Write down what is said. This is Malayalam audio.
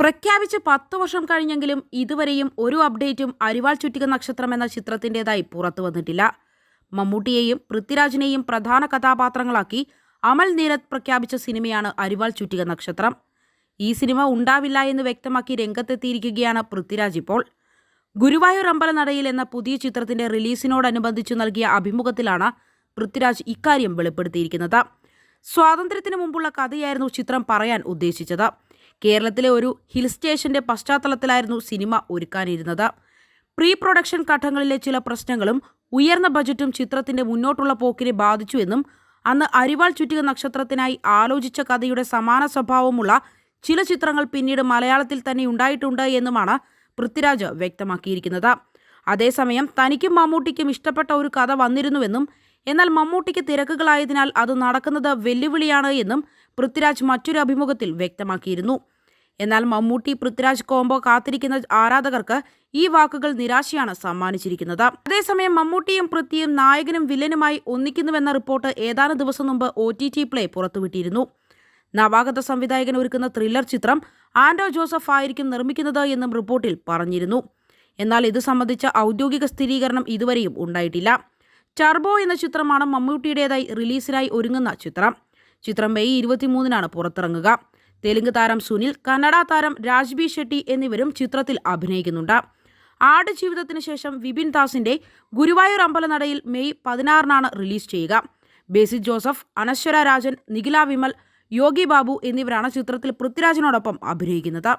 പ്രഖ്യാപിച്ച് പത്ത് വർഷം കഴിഞ്ഞെങ്കിലും ഇതുവരെയും ഒരു അപ്ഡേറ്റും അരിവാൾ ചുറ്റിക നക്ഷത്രം എന്ന ചിത്രത്തിന്റെതായി പുറത്തു വന്നിട്ടില്ല. മമ്മൂട്ടിയെയും പൃഥ്വിരാജിനെയും പ്രധാന കഥാപാത്രങ്ങളാക്കി അമൽ നീരത് പ്രഖ്യാപിച്ച സിനിമയാണ് അരിവാൾ ചുറ്റിക നക്ഷത്രം. ഈ സിനിമ ഉണ്ടാവില്ല എന്ന് വ്യക്തമാക്കി രംഗത്തെത്തിയിരിക്കുകയാണ് പൃഥ്വിരാജ് ഇപ്പോൾ. ഗുരുവായൂർ അമ്പലനടയിൽ എന്ന പുതിയ ചിത്രത്തിന്റെ റിലീസിനോടനുബന്ധിച്ച് നൽകിയ അഭിമുഖത്തിലാണ് പൃഥ്വിരാജ് ഇക്കാര്യം വെളിപ്പെടുത്തിയിരിക്കുന്നത്. സ്വാതന്ത്ര്യത്തിന് മുമ്പുള്ള കഥയായിരുന്നു ചിത്രം പറയാൻ ഉദ്ദേശിച്ചത്. കേരളത്തിലെ ഒരു ഹിൽ സ്റ്റേഷന്റെ പശ്ചാത്തലത്തിലായിരുന്നു സിനിമ ഒരുക്കാനിരുന്നത്. പ്രീ പ്രൊഡക്ഷൻ ഘട്ടങ്ങളിലെ ചില പ്രശ്നങ്ങളും ഉയർന്ന ബജറ്റും ചിത്രത്തിന്റെ മുന്നോട്ടുള്ള പോക്കിനെ ബാധിച്ചു എന്നും അന്ന് അരിവാൾ ചുറ്റിക നക്ഷത്രത്തിനായി ആലോചിച്ച കഥയുടെ സമാന സ്വഭാവമുള്ള ചില ചിത്രങ്ങൾ പിന്നീട് മലയാളത്തിൽ തന്നെ ഉണ്ടായിട്ടുണ്ട് എന്നുമാണ് പൃഥ്വിരാജ് വ്യക്തമാക്കിയിരിക്കുന്നത്. അതേസമയം തനിക്കും മമ്മൂട്ടിക്കും ഇഷ്ടപ്പെട്ട ഒരു കഥ വന്നിരുന്നുവെന്നും എന്നാൽ മമ്മൂട്ടിക്ക് തിരക്കുകളായതിനാൽ അത് നടക്കുന്നത് വെല്ലുവിളിയാണ് എന്നും പൃഥ്വിരാജ് മറ്റൊരു അഭിമുഖത്തിൽ വ്യക്തമാക്കിയിരുന്നു. എന്നാൽ മമ്മൂട്ടി പൃഥ്വിരാജ് കോംബോ കാത്തിരിക്കുന്ന ആരാധകർക്ക് ഈ വാക്കുകൾ നിരാശയാണ് സമ്മാനിച്ചിരിക്കുന്നത്. അതേസമയം മമ്മൂട്ടിയും പൃഥ്വിയും നായകനും വില്ലനുമായി ഒന്നിക്കുന്നുവെന്ന റിപ്പോർട്ട് ഏതാനും ദിവസം മുമ്പ് ഒ ടി ടി പ്ലേ പുറത്തുവിട്ടിരുന്നു. നവാഗത സംവിധായകൻ ഒരുക്കുന്ന ത്രില്ലർ ചിത്രം ആൻഡോ ജോസഫ് ആയിരിക്കും നിർമ്മിക്കുന്നത് എന്നും റിപ്പോർട്ടിൽ പറഞ്ഞിരുന്നു. എന്നാൽ ഇത് സംബന്ധിച്ച ഔദ്യോഗിക സ്ഥിരീകരണം ഇതുവരെയും ഉണ്ടായിട്ടില്ല. ചർബോ എന്ന ചിത്രമാണ് മമ്മൂട്ടിയുടേതായി റിലീസിനായി ഒരുങ്ങുന്ന ചിത്രം. ചിത്രം മെയ് ഇരുപത്തിമൂന്നിനാണ് പുറത്തിറങ്ങുക. തെലുങ്ക് താരം സുനിൽ കന്നഡ താരം രാജ്ബി ഷെട്ടി എന്നിവരും ചിത്രത്തിൽ അഭിനയിക്കുന്നുണ്ട്. ആട് ജീവിതത്തിന് ശേഷം വിപിൻ ദാസിന്റെ ഗുരുവായൂർ അമ്പലനടയിൽ മെയ് പതിനാറിനാണ് റിലീസ് ചെയ്യുക. ബേസി ജോസഫ് അനശ്വര രാജൻ നിഖില വിമൽ യോഗി ബാബു എന്നിവരാണ് ചിത്രത്തിൽ പൃഥ്വിരാജിനോടൊപ്പം അഭിനയിക്കുന്നത്.